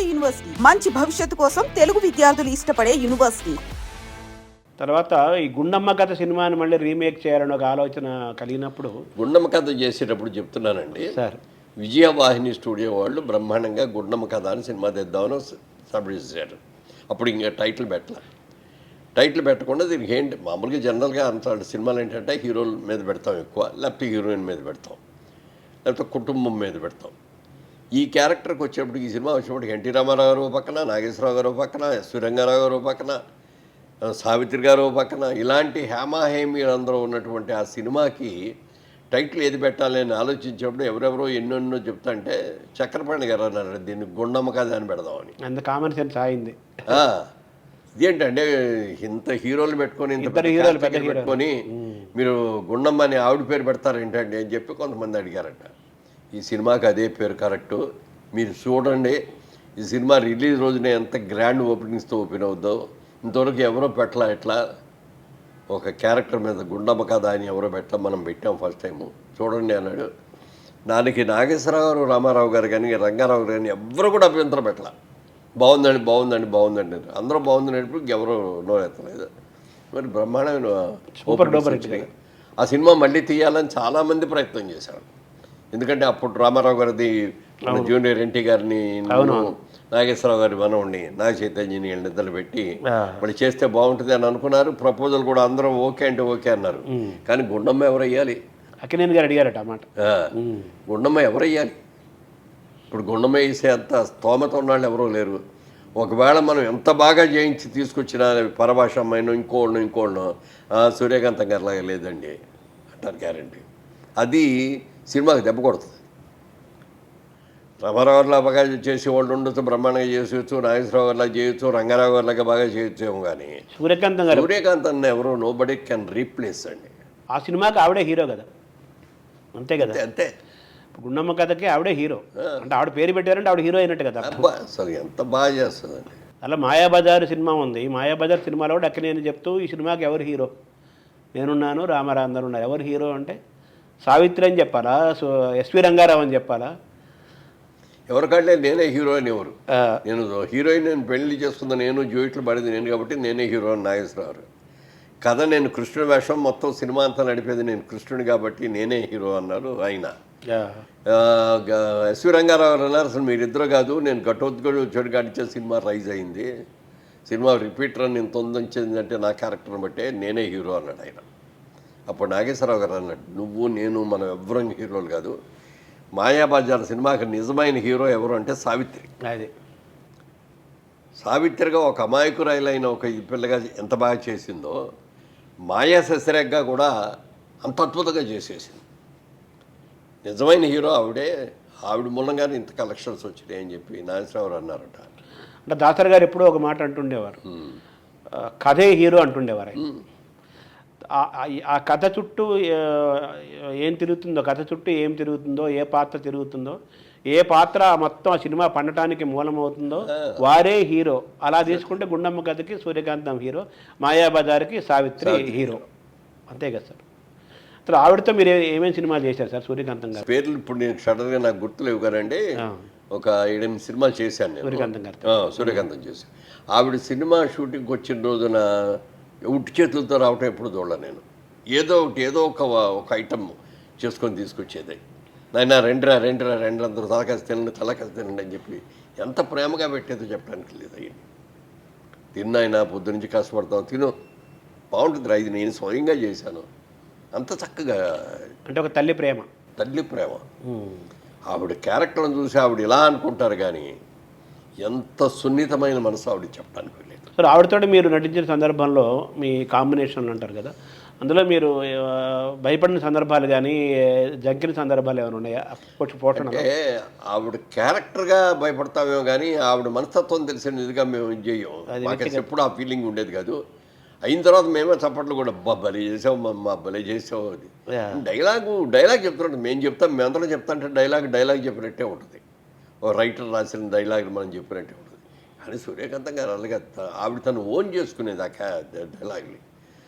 నాడు యూనివర్సిటీ. మంచి భవిష్యత్తు కోసం తెలుగు విద్యార్థులు ఇష్టపడే యూనివర్సిటీ. తర్వాత ఈ గుండమ్మ కథ సినిమాని మళ్ళీ రీమేక్ చేయాలని ఒక ఆలోచన కలిగినప్పుడు గుండమ్మ కథ చేసేటప్పుడు చెప్తున్నానండి. సార్. విజయవాహిని స్టూడియో వాళ్ళు బ్రహ్మాండంగా గుండమ్మ కథ అని సినిమా తెద్దామని సబ్మిట్ చేశారు అప్పుడు ఇంకా టైటిల్ పెట్టాల. టైటిల్ పెట్టకుండా దీనికి ఏంటి? మామూలుగా జనరల్గా అంత సినిమాలు ఏంటంటే హీరోల మీద పెడతాం ఎక్కువ లేకపోతే హీరోయిన్ మీద పెడతాం లేకపోతే కుటుంబం మీద పెడతాం. ఈ క్యారెక్టర్కి వచ్చేప్పటికి ఈ సినిమా వచ్చేప్పటికి ఎన్టీ రామారావు గారు పక్కన నాగేశ్వరరావు గారు పక్కన ఎస్ రంగారావు గారు పక్కన సావిత్రి గారు పక్కన ఇలాంటి హేమాహేమీలందరూ ఉన్నటువంటి ఆ సినిమాకి టైటిల్ ఏది పెట్టాలి అని ఆలోచించేప్పుడు ఎవరెవరో ఎన్నెన్నో చెప్తాంటే చక్రపాణి గారు అన్నారు దీన్ని గుండమ్మ కథ అని పెడదామని. అంత కామన్ సెన్స్ ఆయింది ఆ, ఇదేంటంటే ఇంత హీరోలు పెట్టుకొని ఇంత హీరోలు. పెట్టుకొని మీరు గుండమ్మ అని ఆవిడ పేరు పెడతారు ఏంటండి అని చెప్పి కొంతమంది అడిగారట. ఈ సినిమాకి అదే పేరు కరెక్టు. మీరు చూడండి ఈ సినిమా రిలీజ్ రోజునే ఎంత గ్రాండ్ ఓపెనింగ్స్తో ఓపెన్ అవుద్దో. ఇంతవరకు ఎవరో పెట్టలా ఎట్లా ఒక క్యారెక్టర్ మీద గుండమ్మ కథ అని ఎవరో పెట్ట మనం పెట్టాం ఫస్ట్ టైము. చూడండి అన్నాడు. దానికి నాగేశ్వరరావు గారు రామారావు గారు కానీ రంగారావు గారు కానీ ఎవరు కూడా అభ్యంతరం పెట్టలా. బాగుందండి బాగుందండి బాగుందండి. అందరూ బాగుందనేటప్పుడు ఎవరు నోరెత్తలేదు మరి బ్రహ్మాండమైన. ఆ సినిమా మళ్ళీ తీయాలని చాలామంది ప్రయత్నం చేశారు. ఎందుకంటే అప్పుడు రామారావు గారిది మన జూనియర్ ఎన్టీ గారిని నాగేశ్వరరావు గారి మనవుడిని నాగ చైతన్యని వీళ్ళిద్దరు పెట్టి. మరి చేస్తే బాగుంటుంది అని అనుకున్నారు. ప్రపోజల్ కూడా అందరం ఓకే అంటే ఓకే అన్నారు. కానీ గుండమ్మ ఎవరు అయ్యాలి? అక్కినేని గారు అడిగారట అన్నమాట గుండమ్మ ఎవరు అయ్యాలి? ఇప్పుడు గుండమ్మ వేసే అంత స్తోమత ఉన్నాళ్ళు ఎవరూ లేరు. ఒకవేళ మనం ఎంత బాగా చేయించి తీసుకొచ్చినా పరభాష అమ్మాయినో ఇంకోళ్ళను ఇంకోళ్ళను సూర్యకాంతం గారిలాగా లేదండి. అంటారు గ్యారంటీ. అది సినిమాకి దెబ్బ కొడుతుంది. రామారావు గారిలా బాగా చేసేవాళ్ళు ఉండొచ్చు బ్రహ్మాండంగా చేసేయచ్చు నాగేశ్వరరావు గారిలా చేయొచ్చు రంగారావు గారిలాగా బాగా చేయొచ్చేమో కానీ సూర్యకాంతం గారు. సూర్యకాంత్ అన్న ఎవరో నో బడీ కెన్ రీప్లేస్ అండి. ఆ సినిమాకి ఆవిడే హీరో కదా. అంతే కదా. అంతే గుండమ్మ కథకి ఆవిడే హీరో. అంటే ఆవిడ పేరు పెట్టారంటే ఆవిడ హీరో అయినట్టు కదా అసలు ఎంత బాగా చేస్తుందండి. అలా మాయాబజార్ సినిమా ఉంది. మాయాబజార్ సినిమాలో కూడా అక్కినేని చెప్తూ ఈ సినిమాకి ఎవరు హీరో? నేనున్నాను రామారావు అందరు ఉన్నారు. ఎవరు హీరో అంటే సావిత్రి అని చెప్పాలా? సో ఎస్వి రంగారావు అని చెప్పాలా? ఎవరికంటే నేనే హీరో అని ఎవరు? నేను హీరోయిన్ నేను పెళ్ళి చేసుకున్న నేను జోయిట్లు పడింది నేను కాబట్టి నేనే హీరో అని నాగేశ్వరరావు. కథ నేను కృష్ణుడి వేషం మొత్తం సినిమా అంతా నడిపేది నేను కృష్ణుడి కాబట్టి నేనే హీరో అన్నారు ఆయన. ఎస్వి రంగారావు గారు అన్నారు అసలు మీరిద్దరు కాదు నేను ఘటోద్గడు చెడు గడిచే సినిమా రైజ్ అయింది. సినిమా రిపీటర్ అని నేను తొందించిందంటే నా క్యారెక్టర్ని బట్టే నేనే హీరో అన్నాడు ఆయన. అప్పుడు నాగేశ్వరరావు గారు అన్నాడు నువ్వు నేను మనం ఎవ్వరం హీరోలు కాదు. మాయాబజార్ సినిమాకి నిజమైన హీరో ఎవరు అంటే సావిత్రి. అది. సావిత్రిగా ఒక అమాయకురాయిలైన ఒక ఈ పిల్లగా ఎంత బాగా చేసిందో మాయా శశిరేఖగా కూడా అంత అద్భుతంగా చేసేసింది. నిజమైన హీరో ఆవిడే ఆవిడ మూలంగానే ఇంత కలెక్షన్స్ వచ్చినాయి అని చెప్పి నాగేశ్వరరావు అన్నారట. అంటే దాసర్ గారు ఎప్పుడూ ఒక మాట అంటుండేవారు. కథే హీరో అంటుండేవారు. ఆ- కథ చుట్టూ ఏం తిరుగుతుందో కథ చుట్టూ ఏం తిరుగుతుందో ఏ పాత్ర తిరుగుతుందో ఏ పాత్ర మొత్తం ఆ సినిమా పండటానికి మూలమవుతుందో వారే హీరో. అలా తీసుకుంటే గుండమ్మ కథకి సూర్యకాంతం హీరో మాయాబజార్కి సావిత్రి హీరో. అంతే కదా సార్. అసలు ఆవిడతో మీరు ఏమేమి సినిమాలు చేశారు సార్ సూర్యకాంతం గారు? పేర్లు ఇప్పుడు నేను సడన్గా నాకు గుర్తులేవు కదండి ఆ. ఒక ఎనిమిది సినిమాలు చేశాను నేను. సూర్యకాంతం గారితో. ఆ, సూర్యకాంతం చేశాను. ఆవిడ సినిమా షూటింగ్కి వచ్చిన రోజున ఉట్టి చేతులతో రావటం ఎప్పుడు చూడలే నేను. ఏదో ఒకటి ఏదో ఒక ఒక ఐటమ్ చేసుకొని తీసుకొచ్చేది. నాయన రెండురా రెండురా రెండు అందరూ తలకాసి తినండి తలకాసి తినండి అని చెప్పి ఎంత ప్రేమగా పెట్టేదో చెప్పడానికి లేదు అయ్యింది తిన్నాయినా పొద్దు నుంచి కష్టపడతాం తిను. బాగుంటుంది రా ఇది నేను స్వయంగా చేశాను. అంత చక్కగా అంటే ఒక తల్లి ప్రేమ. తల్లి ప్రేమ. ఆవిడ క్యారెక్టర్ని చూసి ఆవిడ ఇలా అనుకుంటారు కానీ ఎంత సున్నితమైన మనసు ఆవిడ చెప్పడానికి లేదు సార్ ఆవిడతో మీరు నటించిన సందర్భంలో మీ కాంబినేషన్లు అంటారు కదా అందులో మీరు భయపడిన సందర్భాలు కానీ జంకిన సందర్భాలు ఏమైనా ఉన్నాయా? కొంచెం పోషణ అంటే ఆవిడ క్యారెక్టర్గా భయపడతామేమో కానీ ఆవిడ మనస్తత్వం తెలిసిన ఇదిగా మేము మాకు అసలు ఎప్పుడు ఆ ఫీలింగ్ ఉండేది కాదు. అయిన తర్వాత మేమే చప్పట్లు కూడా అబ్బా భలే చేసావు మా భలే చేసావు అది. డైలాగు డైలాగ్ చెప్తున్నాడు మేము చెప్తాం మేము అందరం చెప్తాంటే డైలాగ్ డైలాగ్ చెప్పినట్టే ఉంటుంది. ఓ రైటర్ రాసిన డైలాగ్ మనం చెప్పినట్టే ఉంటుంది. కానీ సూర్యకాంతం గారు అలాగే ఆవిడ తను ఓన్ చేసుకునేది ఆ డైలాగ్ని.